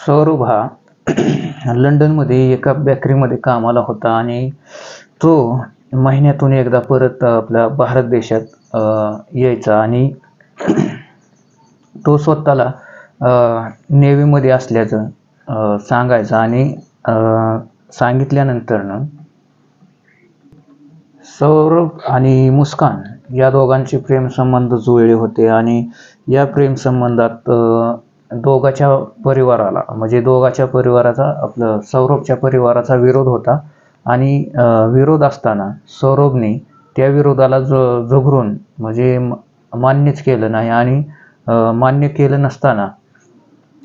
सौरभ हा लंडनमध्ये एका बेकरीमध्ये कामाला होता आणि तो महिन्यातून एकदा परत आपल्या भारत देशात यायचा आणि तो स्वतःला नेव्हीमध्ये असल्याचं सांगायचं सांगायचा आणि सांगितल्यानंतरनं सौरभ आणि मुस्कान या दोघांचे प्रेमसंबंध जुळले होते आणि या प्रेमसंबंधात दोघाच्या परिवाराला म्हणजे दोघाच्या परिवाराचा आपलं सौरभच्या परिवाराचा विरोध होता. आणि विरोध असताना सौरभने त्या विरोधाला ज झगरून म्हणजे मान्यच केलं नाही आणि मान्य केलं नसताना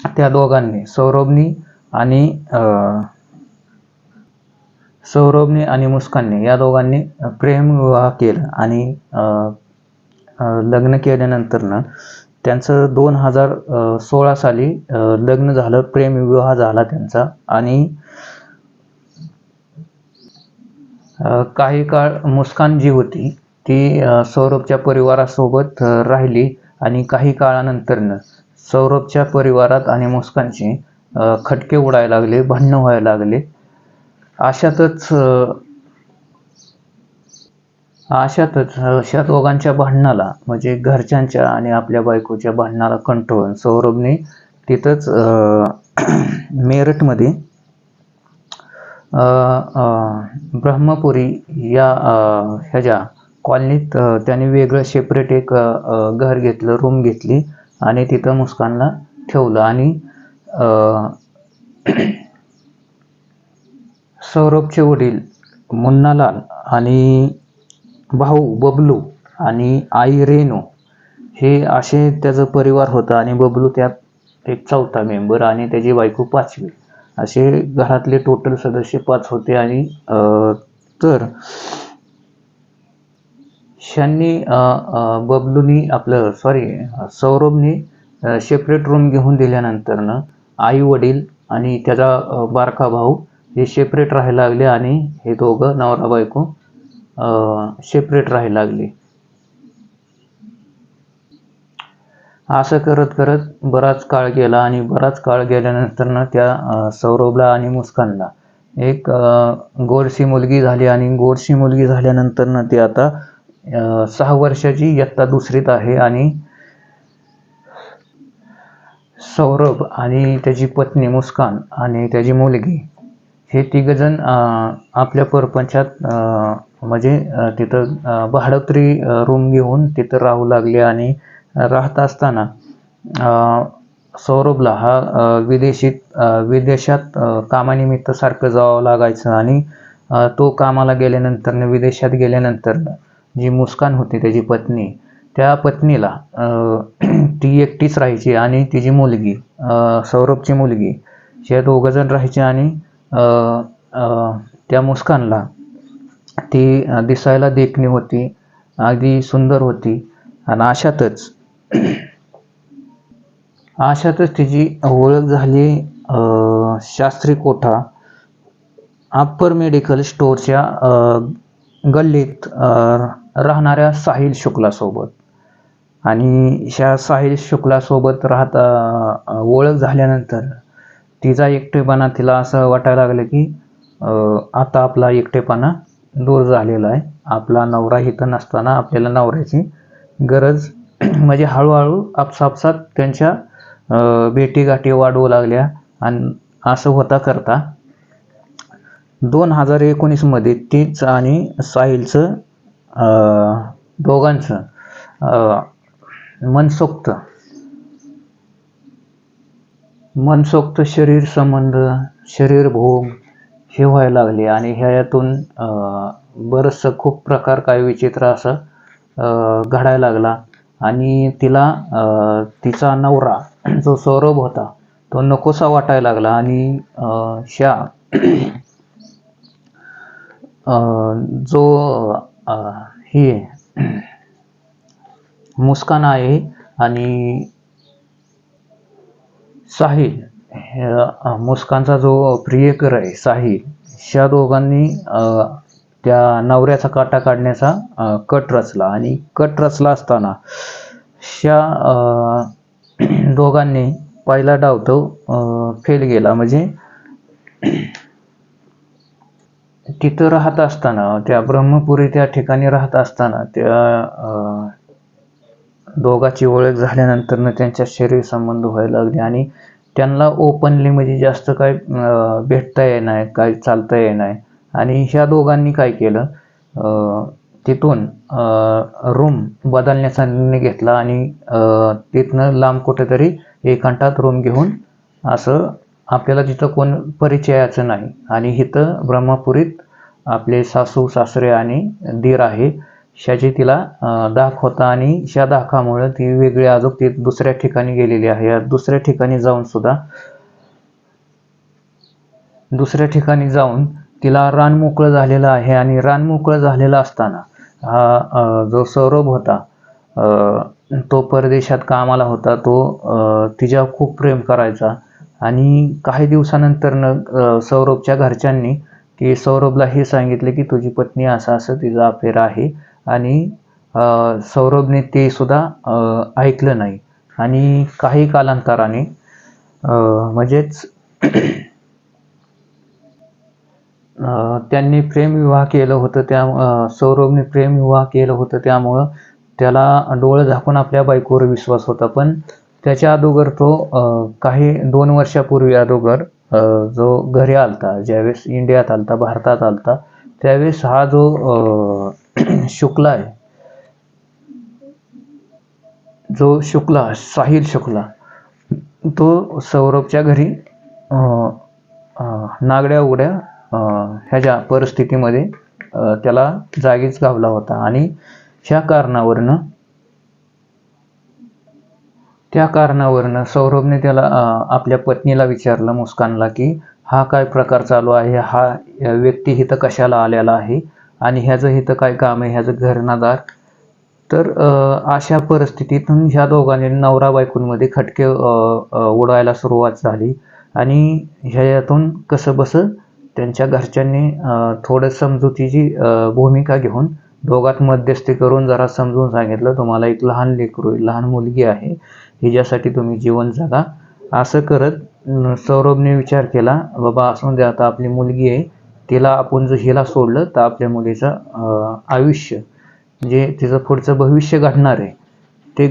त्या दोघांनी सौरभनी आणि सौरभने आणि मुस्कानने या दोघांनी प्रेमविवाह केला आणि लग्न केल्यानंतर लग्न केल्यानंतरनं त्यांचं दोन हजार सोळा साली लग्न झालं प्रेमविवाह झाला त्यांचा. आणि काही काळ मुस्कान जी होती ती सौरभच्या परिवारासोबत राहिली. आणि काही काळानंतरनं सौरभच्या परिवारात आणि मुस्कानचे खटके उडायला लागले भांडणं व्हायला लागले. अशातच अशातच अशा दोघांच्या भांडणाला म्हणजे घरच्यांच्या आणि आपल्या बायकोच्या भांडणाला कंट्रोल सौरभने तिथंच मेरठमध्ये ब्रह्मपुरी या ह्याच्या कॉलनीत त्याने वेगळं सेपरेट एक घर घेतलं रूम घेतली आणि तिथं मुस्कानला ठेवलं. आणि सौरभचे वडील मुन्नालाल आणि भाऊ बबलू आणि आई रेणू हे असे त्याचं परिवार होतं आणि बबलू त्यात एक चौथा मेंबर आणि त्याची बायको पाचवी. असे घरातले टोटल सदस्य पाच होते आणि तर शांनी बबलूनी आपलं सॉरी सौरभनी सेपरेट रूम घेऊन दिल्यानंतरनं आई वडील आणि त्याचा बारका भाऊ हे सेपरेट राहायला लागले आणि हे दोघं नवरा बायको सेपरेट राहायला लागली. असं करत करत बराच काळ गेला आणि बराच काळ गेल्यानंतरनं त्या सौरभला आणि मुस्कानला एक गोडशी मुलगी झाली आणि गोडशी मुलगी झाल्यानंतरनं ती आता सहा वर्षाची इयत्ता दुसरीत आहे आणि सौरभ आणि त्याची पत्नी मुस्कान आणि त्याची मुलगी हे तिघजण आपल्या परपंचात म्हणजे तिथं भाडोत्री रूम घेऊन तिथं राहू लागले आणि राहत असताना सौरभला हा विदेशीत विदेशात कामानिमित्त सारखं जावं लागायचं आणि तो कामाला गेल्यानंतर विदेशात गेल्यानंतर जी मुस्कान होती त्याची पत्नी त्या पत्नीला ती एकटीच राहायची आणि तिची मुलगी सौरभची मुलगी हे दोघंजण राहायचे आणि त्या मुस्कानला ती दिसायला देखणी होती अगदी सुंदर होती आणि अशातच अशातच तिची ओळख झाली शास्त्री कोठा अप्पर मेडिकल स्टोअरच्या गल्लीत राहणाऱ्या साहिल शुक्लासोबत आणि ह्या साहिल शुक्लासोबत राहता ओळख झाल्यानंतर तिचा एकटेपणा तिला असं वाटायला लागलं की आता आपला एकटेपणा दूर झालेला आहे. आपला नवरा इथं नसताना आपल्याला नवऱ्याची गरज म्हणजे हळूहळू आपसापसात त्यांच्या भेटीगाठी वाढवू लागल्या आणि असं होता करता दोन हजार एकोणीसमध्ये तीच आणि साहिलचं दोघांचं मनसोक्त मनसोक्त शरीर संबंध शरीर भोग हे व्हायला लागले. आणि ह्यातून बरंचसं खूप प्रकार काय विचित्र असं घडायला लागला. आणि तिला तिचा नवरा जो सौरभ होता तो नकोसा वाटायला लागला. आणि श्या जो ही मुस्कान आहे आणि साहिल मुस्कानचा जो प्रियकर आहे साहिल ह्या दोघांनी त्या नवऱ्याचा काटा काढण्याचा कट रचला. आणि कट रचला असताना ह्या दोघांनी पहिला डाव तो फेल गेला. म्हणजे तिथं राहत असताना त्या ब्रह्मपुरी त्या ठिकाणी राहत असताना त्या अं, दोघाची ओळख झाल्यानंतर त्यांच्या शरीर संबंध व्हायला लागले. आणि त्यांना ओपनली म्हणजे जास्त काय भेटता येणार काय चालता येणार आणि ह्या दोघांनी काय केलं तिथून रूम बदलण्याचा निर्णय घेतला आणि तिथनं लांब कुठेतरी एकांतात रूम घेऊन असं आपल्याला तिथं कोण परिचयाचं नाही. आणि इथं ब्रह्मपुरीत आपले सासू सासरे आणि दीर आहे. शाची तिला दाख होता आणि ह्या दाखामुळे ती वेगळी आजोब ती दुसऱ्या ठिकाणी गेलेली आहे. दुसऱ्या ठिकाणी जाऊन सुद्धा दुसऱ्या ठिकाणी जाऊन तिला रान मोकळं झालेलं आहे आणि रान मोकळं झालेलं असताना हा जो सौरभ होता तो परदेशात कामाला होता तो तिच्या तिच्यावर खूप प्रेम करायचा. आणि काही दिवसानंतर सौरभच्या घरच्यांनी की सौरभला हे सांगितले की तुझी पत्नी असं असं तिचा अफेर आहे. आणि सौरभने ते सुद्धा ऐकलं नाही. आणि काही कालांतराने म्हणजेच त्यांनी प्रेमविवाह केलं होतं त्या सौरभने प्रेमविवाह केलं होतं त्यामुळं त्याला डोळं झाकून आपल्या बायकोवर विश्वास होता. पण त्याच्या अगोदर तो काही दोन वर्षापूर्वी अगोदर जो घरी आलता ज्यावेळेस इंडियात आलता भारतात आलता त्यावेळेस हा जो शुक्ला आहे. जो शुक्ला साहिल शुक्ला तो सौरभच्या घरी नागड्या उघड्या ह्याच्या परिस्थितीमध्ये त्याला जागीच गावला होता. आणि ह्या कारणावरनं त्या कारणावरनं सौरभने त्याला आपल्या पत्नीला विचारलं मुस्कानला की हा काय प्रकार चालू आहे? हा व्यक्ती इथं कशाला आलेला आहे? आणि ह्याचं इथं काय काम आहे? ह्याचं घरनादार. तर अशा परिस्थितीतून ह्या दोघांनी नवरा बायकोंमध्ये खटके उडायला सुरुवात झाली. आणि ह्याच्यातून कसं बसं त्यांच्या घरच्यांनी थोडं समजुतीची भूमिका घेऊन दोघात मध्यस्थी करून जरा समजून सांगितलं तुम्हाला एक लहान लेकरू लहान मुलगी आहे. हिच्यासाठी तुम्ही जीवन जगा. असं करत सौरभने विचार केला बाबा असून दे आता आपली मुलगी आहे. तिला आपण जर हिला सोडलं तर आपल्या मुलीचं आयुष्य जे तिचं पुढचं भविष्य घडणार आहे. ते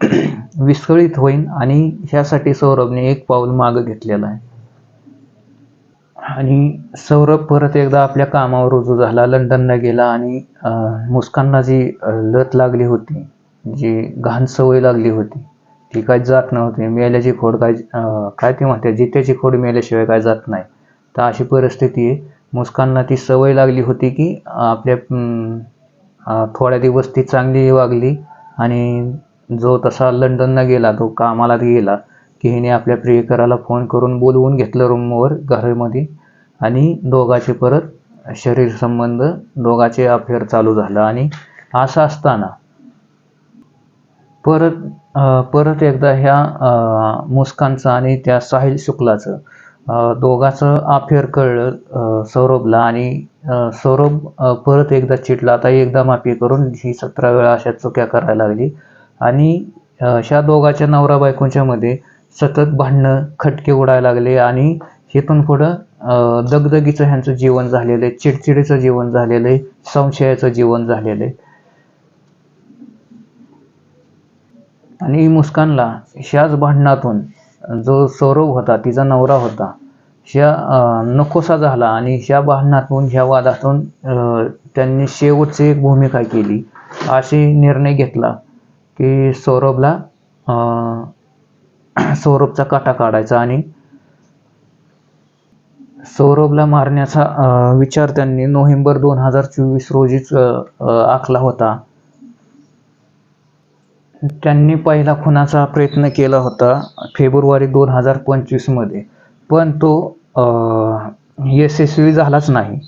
विस्कळीत होईल आणि ह्यासाठी सौरभने एक पाऊल मागं घेतलेलं आहे. आणि सौरभ परत एकदा आपल्या कामावर रुजू झाला लंडनला गेला आणि मुस्कांना जी लत लागली होती जी घाण सवय लागली होती ती काय जात नव्हती. मेल्याची खोड काय काय ते म्हणते जित्याची खोड मेल्याशिवाय काय जात नाही. तर अशी परिस्थिती आहे. मुस्कानला ती सवय लागली होती की आपल्या थोड्या दिवस ती चांगली वागली आणि जो तसा लंडनला गेला तो कामाला गेला की हिने आपल्या प्रियकराला फोन करून बोलवून घेतलं रूमवर घरामध्ये. आणि दोघाचे परत शरीर संबंध दोघाचे अफेअर चालू झालं. आणि असं असताना परत परत एकदा ह्या मुस्कानचं आणि त्या साहिल शुक्लाचं दोघाचं अफेअर कळलं सौरभला आणि सौरभ परत एकदा चिडला आता एकदा माफी करून ही सतरा वेळा अशा चुक्या करायला लागली. आणि अशा दोघांच्या दोघाच्या नवरा बायकोंच्या मध्ये सतत भांडणं खटके उडायला लागले आणि इथून पुढं दगदगीचं ह्यांचं जीवन झालेलं आहे चिडचिडीचं जीवन झालेलं आहे संशयाचं जीवन झालेलं आहे. आणि मुस्कानला ह्याच भांडणातून जो सौरभ होता तिचा नवरा होता ह्या नकोसा झाला आणि ह्या भांडणातून ह्या वादातून त्यांनी शेवटची एक भूमिका केली. अशी निर्णय घेतला की सौरभला सौरभचा काटा काढायचा आणि सौरभला मारण्याचा विचार त्यांनी नोव्हेंबर दोन हजार चोवीस रोजीच आखला होता. त्यांनी पहिला खुनाचा प्रयत्न केला होता फेब्रुवारी दोन हजार पंचवीसमध्ये पण तो यशस्वी झालाच नाही.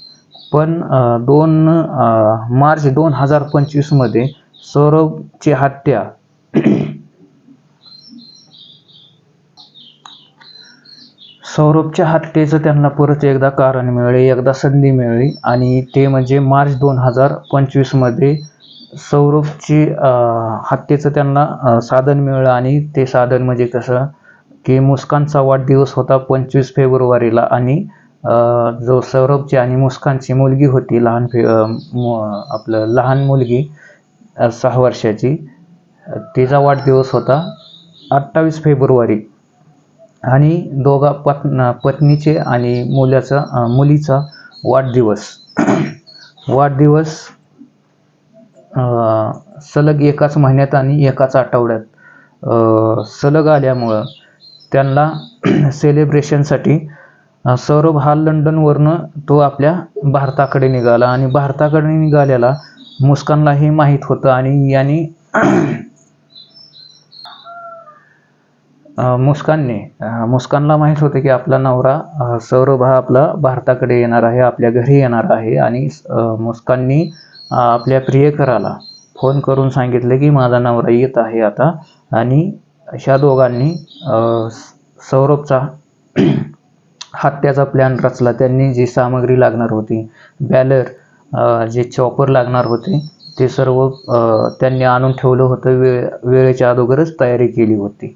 पण दोन मार्च दोन हजार पंचवीसमध्ये सौरभची हत्या सौरभच्या हत्येचं त्यांना परत एकदा कारण मिळाले एकदा संधी मिळाली आणि ते म्हणजे मार्च दोन हजार पंचवीसमध्ये सौरभची हत्येचं त्यांना साधन मिळालं आणि ते साधन म्हणजे कसं की मुस्कानचा वाढदिवस होता पंचवीस फेब्रुवारीला आणि जो सौरभची आणि मुस्कानची मुलगी होती लहान फे आपलं लहान मुलगी सहा वर्षाची तिचा वाढदिवस होता अठ्ठावीस फेब्रुवारी. आणि दोघा पत् पत्नीचे आणि मुलाचा मुलीचा वाढदिवस. वाढदिवस सलग एकाच महिन्यात आणि एकाच आठवड्यात सलग आल्यामुळं त्यांना सेलिब्रेशनसाठी सौरभ हा लंडनवरनं तो आपल्या भारताकडे निघाला आणि भारताकडे निघालेला मुस्कानलाही माहीत होतं आणि यांनी मुस्कानने मुस्कानला माहीत होतं की आपला नवरा सौरभ हा आपला भारताकडे येणार आहे आपल्या घरी येणार आहे आणि मुस्काननी आपल्या प्रियकराला फोन करून सांगितलं की माझा नवरा येत आहे आता आणि ह्या दोघांनी स- सौरभचा हत्याचा प्लॅन रचला. त्यांनी जी सामग्री लागणार होती बॅलर जे चॉपर लागणार होते ते सर्व त्यांनी आणून ठेवलं होतं. वेळ वेळेच्या अगोदरच तयारी केली होती.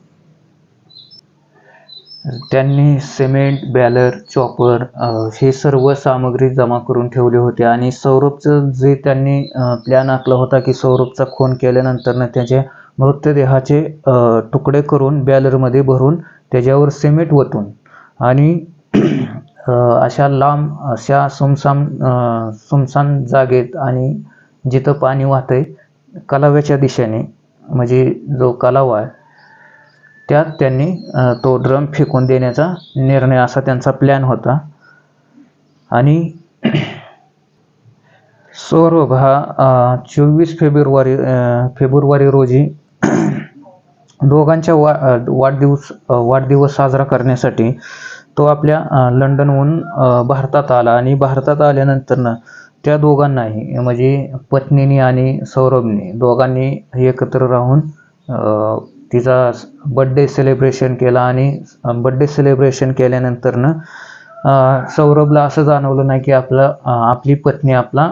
त्यांनी सिमेंट बॅलर चॉपर हे सर्व सामग्री जमा करून ठेवले होते. आणि सौरभचं जे त्यांनी प्लॅन आखला होता की सौरभचा खून केल्यानंतर त्याचे मृतदेहाचे तुकडे करून बॅलरमध्ये भरून त्याच्यावर सिमेंट ओतून आणि अशा लांब अशा सुमसाम सुमसान जागेत आणि जिथं पाणी वाहतंय कलाव्याच्या दिशेने म्हणजे जो कलावा आहे त्यात त्यांनी तो ड्रम फेकून देण्याचा निर्णय असा त्यांचा प्लॅन होता. आणि सौरभ हा चोवीस फेब्रुवारी फेब्रुवारी रोजी दोघांच्या वा वाढदिवस वाढदिवस साजरा करण्यासाठी तो आपल्या लंडनहून भारतात आला. आणि भारतात आल्यानंतरनं त्या दोघांनाही म्हणजे पत्नीने आणि सौरभने दोघांनी एकत्र राहून तिचा बड्डे सेलिब्रेशन केला आणि बड्डे सेलिब्रेशन केल्यानंतरनं सौरभला असं जाणवलं नाही की आपलं आपली पत्नी आपला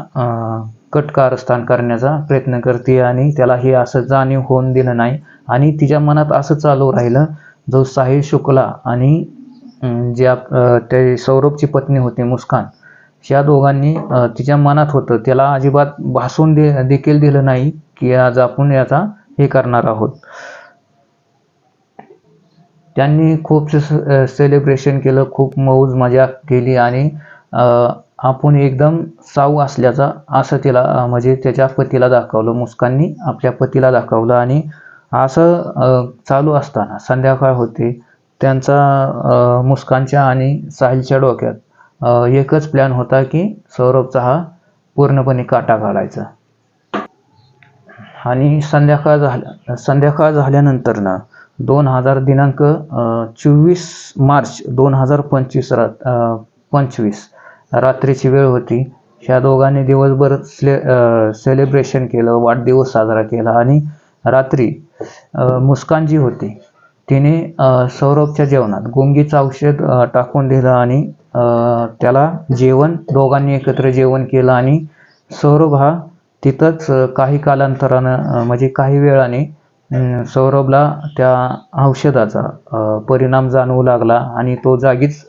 कट कारस्थान करण्याचा प्रयत्न करते आणि त्याला हे असं जाणीव होऊन दिलं नाही. आणि तिच्या मनात असं चालू राहिलं जो साहिल शुक्ला आणि जे आप ते सौरभची पत्नी होती मुस्कान ह्या दोघांनी तिच्या मनात होतं. त्याला अजिबात भासून दे देखील दिलं नाही की आज आपण याचा हे करणार आहोत. त्यांनी खूप सेलिब्रेशन केलं खूप मौज मजा केली आणि आपण एकदम साऊ असल्याचा असं तिला म्हणजे त्याच्या पतीला दाखवलं मुस्काननी आपल्या पतीला दाखवलं आणि असं चालू असताना संध्याकाळ होते त्यांचा मुस्कांच्या मुस्कानच्या आणि साहिलच्या डोक्यात एकच प्लॅन होता की सौरभचा हा पूर्णपणे काटा घालायचा. आणि संध्याकाळ झाल्या संध्याकाळ झाल्यानंतरनं दोन हजार दिनांक चोवीस मार्च दोन हजार पंचवीस रा पंचवीस. रात्रीची वेळ होती. ह्या दोघांनी दिवसभर स्ले सेलिब्रेशन केलं वाढदिवस साजरा केला आणि रात्री मुस्कान जी होती. तिने सौरभच्या जेवणात गुंगीचं औषध टाकून दिलं आणि त्याला जेवण दोघांनी एकत्र जेवण केलं आणि सौरभ हा तिथंच काही कालांतरानं म्हणजे काही वेळाने सौरभला त्या औषधाचा परिणाम जाणवू लागला आणि तो जागीच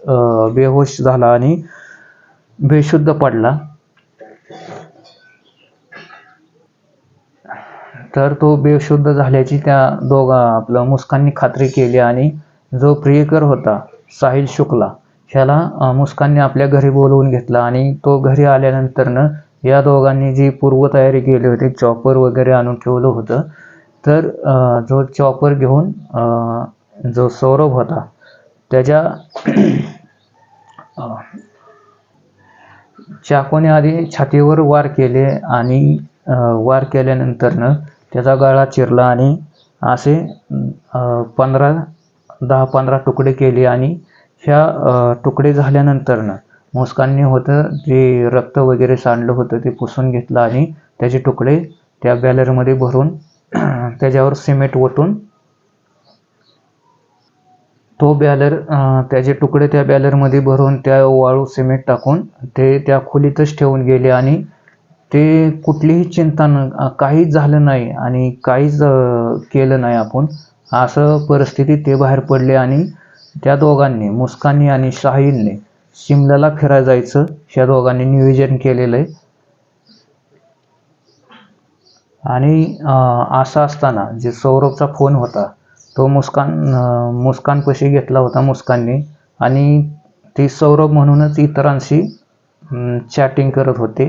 बेहोश झाला आणि बेशुद्ध पडला. तर तो बेशुद्ध झाल्याची त्या दोघा आपलं मुस्कांनी खात्री केली आणि जो प्रियकर होता साहिल शुक्ला ह्याला अ, मुस्कानने आपल्या घरी बोलवून घेतला आणि तो घरी आल्यानंतरनं या दोघांनी जी पूर्वतयारी केली होती चॉपर वगैरे आणून ठेवलं होतं तर जो चॉपर घेऊन जो सौरभ होता त्याच्या चाकूने आधी छातीवर वार केले आणि वार केल्यानंतरनं त्याचा गळा चिरला आणि असे पंधरा दहा पंधरा तुकडे केले आणि ह्या तुकडे झाल्यानंतरनं मुस्कानने होतं जे रक्त वगैरे सांडलं होतं ते पुसून घेतलं आणि त्याचे तुकडे त्या बॅलरमध्ये भरून त्याच्यावर सिमेंट ओतून तो बॅलर त्याचे तुकडे त्या बॅलरमध्ये भरून त्या वाळू सिमेंट टाकून ते त्या खोलीतच ठेवून गेले आणि ते कुठलीही चिंता न काहीच झालं नाही आणि काहीच केलं नाही आपण. असं परिस्थितीत ते बाहेर पडले आणि त्या दोघांनी मुस्कानी आणि शाहीनने शिमल्याला फिरायला जायचं. ह्या दोघांनी नियोजन केलेलं आहे. आणि असं असताना जे सौरभचा फोन होता तो मुस्कान मुस्कानपाशी घेतला होता मुस्कानने आणि ती सौरभ म्हणूनच इतरांशी चॅटिंग करत होते.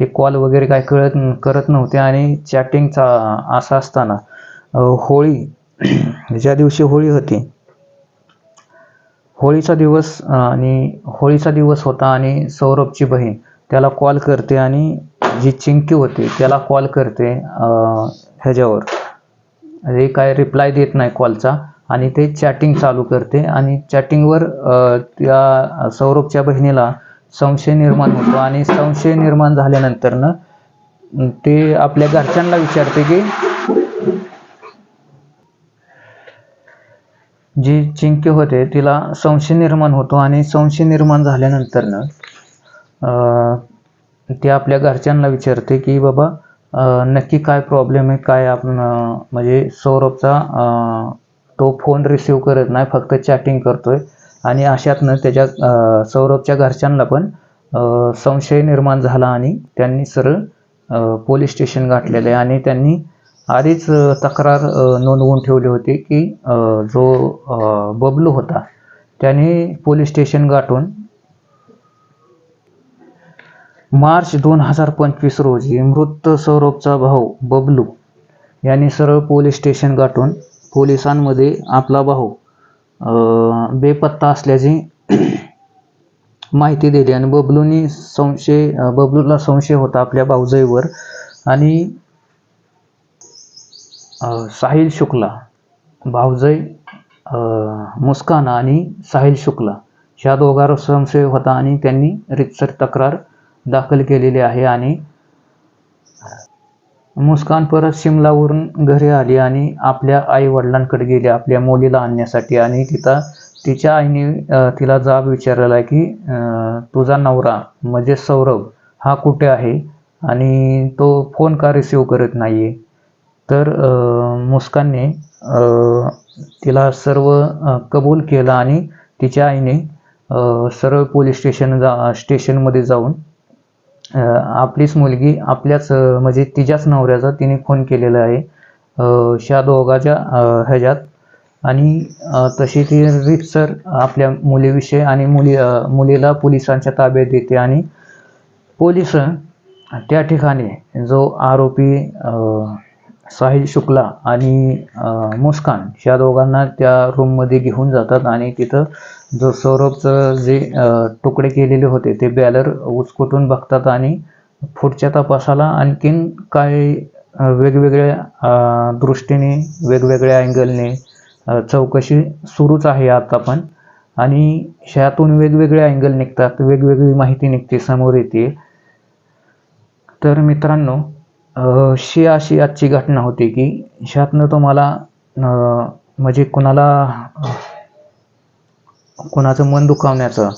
ते कॉल वगैरे काय कळत करत नव्हते आणि चॅटिंगचा असा असताना होळी ज्या दिवशी होळी होती होळीचा दिवस आणि होळीचा दिवस होता आणि सौरभची बहीण त्याला कॉल करते आणि जी चिंकी होती त्याला कॉल करते ह्याच्यावर. हे काय रिप्लाय देत नाही कॉलचा आणि ते चॅटिंग चालू करते. आणि चॅटिंगवर त्या सौरभच्या बहिणीला संशय निर्माण होतो. आणि संशय निर्माण झाल्यानंतरनं ते आपल्या घरच्यांना विचारते की जी चिंकी होते तिला संशय निर्माण होतो. आणि संशय निर्माण झाल्यानंतरनं ती आपल्या घरच्यांना विचारते की बाबा नक्की काय प्रॉब्लेम आहे? काय आपण म्हणजे सौरभचा तो फोन रिसीव करत नाही फक्त चॅटिंग करतोय. आणि अशातनं त्याच्या सौरभच्या घरच्यांना पण संशय निर्माण झाला आणि त्यांनी सरळ पोलीस स्टेशन गाठलेलं आहे. आणि त्यांनी आधीच तक्रार नोंदवून ठेवली होती की जो बबलू होता त्याने पोलीस स्टेशन गाठून मार्च दोन हजार पंचवीस रोजी मृत सौरभचा भाऊ बबलू यांनी सरळ पोलीस स्टेशन गाठून पोलिसांमध्ये आपला भाऊ बेपत्ता असल्याची माहिती दिली आणि बबलूनी संशय बबलूला संशय होता आपल्या भाऊजाईवर आणि साहिल शुक्ला भाऊजय मुस्काना आणि साहिल शुक्ला ह्या दोघांवर संशय होता आणि त्यांनी रितसर तक्रार दाखल केलेली आहे आणि मुस्कान परत शिमलावरून घरी आली आणि आपल्या आई वडिलांकडे गेली आपल्या मुलीला आणण्यासाठी. आणि तिथं तिच्या आईने तिला जाब विचारलेला की तुझा नवरा म्हणजे सौरभ हा कुठे आहे आणि तो फोन का रिसीव करत नाही आहे तर मुस्कानने तिला सर्व कबूल केलं आणि तिच्या आईने सरळ पोलीस स्टेशन जा स्टेशनमध्ये जाऊन आपलीच मुलगी आपल्याच म्हणजे तिच्याच नवऱ्याचा तिने फोन केलेला आहे. शा दोघाच्या ह्याच्यात. आणि तशी ती रितसर आपल्या मुलीविषयी आणि मुली मुलीला पोलिसांच्या ताब्यात देते आणि पोलीस त्या ठिकाणी जो आरोपी साहिल शुक्ला आणि मुस्कान ह्या दोघांना त्या रूममध्ये घेऊन जातात आणि तिथं जो सौरभचं जे तुकडे केलेले होते ते बॅलर उचकुटून बघतात आणि पुढच्या तपासाला आणखीन काय वेगवेगळ्या दृष्टीने वेगवेगळ्या अँगलने चौकशी सुरूच आहे आता पण. आणि ह्यातून वेगवेगळे अँगल निघतात वेगवेगळी माहिती निघते समोर येते. तर मित्रांनो शी ही अशी आजची घटना होती की ह्यातनं तुम्हाला म्हणजे कुणाला कुणाचं मन दुखावण्याचं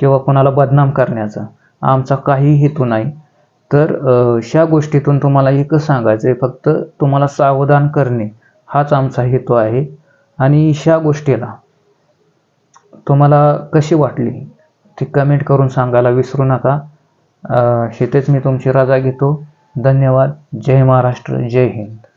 किंवा कुणाला बदनाम करण्याचा आमचा काही हेतू नाही. तर ह्या गोष्टीतून तुम्हाला एकच सांगायचं आहे फक्त तुम्हाला सावधान करणे हाच आमचा हेतू आहे. आणि ह्या गोष्टीला तुम्हाला कशी वाटली ती कमेंट करून सांगायला विसरू नका. अं, मी तुमची रजा घेतो. धन्यवाद. जय महाराष्ट्र. जय हिंद.